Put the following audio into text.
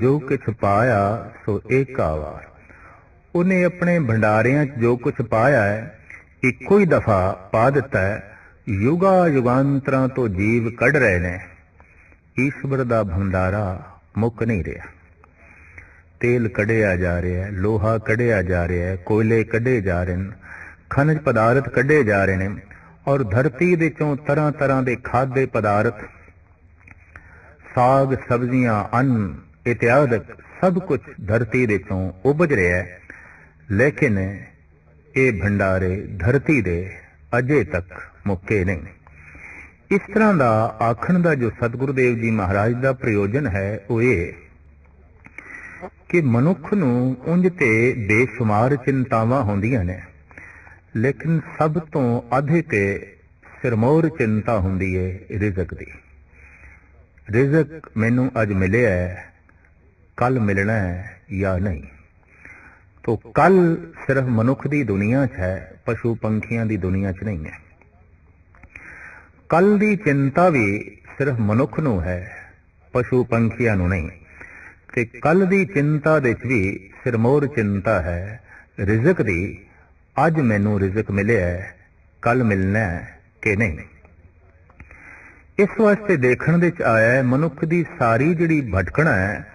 ਜੋ ਕਿਛ ਪਾਇਆ, ਸੋ ਏਕਾ ਵਾਰ ਉਹਨੇ ਆਪਣੇ ਭੰਡਾਰਿਆਂ 'ਚ ਜੋ ਕੁਝ ਪਾਇਆ ਹੈ, ਇੱਕੋ ਹੀ ਦਫਾ ਪਾ ਦਿੱਤਾ ਹੈ, ਯੁਗਾ ਯੁਗਾਂਤਰਾਂ ਤੋਂ ਜੀਵ ਕੱਢ ਰਹੇ ਨੇ। ਈਸ਼ਵਰ ਦਾ ਭੰਡਾਰਾ ਮੁੱਕ ਨਹੀਂ ਰਿਹਾ। ਤੇਲ ਕਢਿਆ ਜਾ ਰਿਹਾ ਹੈ, ਲੋਹਾ ਕਢਿਆ ਜਾ ਰਿਹਾ ਹੈ, ਕੋਇਲੇ ਕੱਢੇ ਜਾ ਰਹੇ ਨੇ, ਖਣਜ ਪਦਾਰਥ ਕੱਢੇ ਜਾ ਰਹੇ ਨੇ ਔਰ ਧਰਤੀ ਦੇ ਚੋਂ ਤਰ੍ਹਾਂ ਤਰ੍ਹਾਂ ਦੇ ਖਾਦੇ ਪਦਾਰਥ, ਸਾਗ, ਸਬਜ਼ੀਆਂ, ਅੰਨ ਇਤਿਆਦਿਕ ਸਭ ਕੁਝ ਧਰਤੀ ਦੇ ਚੋਂ ਉਪਜ ਰਿਹਾ ਹੈ। ਲੇਕਿਨ ਇਹ ਭੰਡਾਰੇ ਧਰਤੀ ਦੇ ਅਜੇ ਤੱਕ ਮੁੱਕੇ ਨਹੀਂ। ਇਸ ਤਰ੍ਹਾਂ ਦਾ ਆਖਣ ਦਾ ਜੋ ਸਤਿਗੁਰੂ ਦੇਵ ਜੀ ਮਹਾਰਾਜ ਦਾ ਪ੍ਰਯੋਜਨ ਹੈ, ਉਹ ਇਹ ਕਿ ਮਨੁੱਖ ਨੂੰ ਉਂਝ ਤੇ ਬੇਸ਼ੁਮਾਰ ਚਿੰਤਾਵਾਂ ਹੁੰਦੀਆਂ ਨੇ, ਲੇਕਿਨ ਸਭ ਤੋਂ ਅਧਿਕ ਸਿਰਮੌਰ ਚਿੰਤਾ ਹੁੰਦੀ ਹੈ ਰਿਜ਼ਕ ਦੀ। ਰਿਜ਼ਕ ਮੈਨੂੰ ਅੱਜ ਮਿਲਿਆ ਹੈ। ਕੱਲ ਮਿਲਣਾ ਹੈ ਜਾਂ ਨਹੀਂ? ਤੋ ਕੱਲ ਸਿਰਫ ਮਨੁੱਖ ਦੀ ਦੁਨੀਆ 'ਚ ਹੈ, ਪਸ਼ੂ ਪੰਖੀਆਂ ਦੀ ਦੁਨੀਆ 'ਚ ਨਹੀਂ ਹੈ। ਕੱਲ ਦੀ ਚਿੰਤਾ ਵੀ ਸਿਰਫ ਮਨੁੱਖ ਨੂੰ ਹੈ, ਪਸ਼ੂ ਪੰਖੀਆਂ ਨੂੰ ਨਹੀਂ। ਤੇ ਕੱਲ ਦੀ ਚਿੰਤਾ ਦੇ ਵਿੱਚ ਵੀ ਸਿਰਮੋਰ ਚਿੰਤਾ ਹੈ, ਰਿਜ਼ਕ ਦੀ, ਅੱਜ ਮੈਨੂੰ ਰਿਜ਼ਕ ਮਿਲਿਆ ਹੈ, ਕੱਲ ਮਿਲਣਾ ਹੈ ਕਿ ਨਹੀਂ? ਇਸ ਵਾਸਤੇ ਦੇਖਣ ਦੇ ਚ ਆਇਆ ਹੈ, ਮਨੁੱਖ ਦੀ ਸਾਰੀ ਜਿਹੜੀ ਭਟਕਣਾ ਹੈ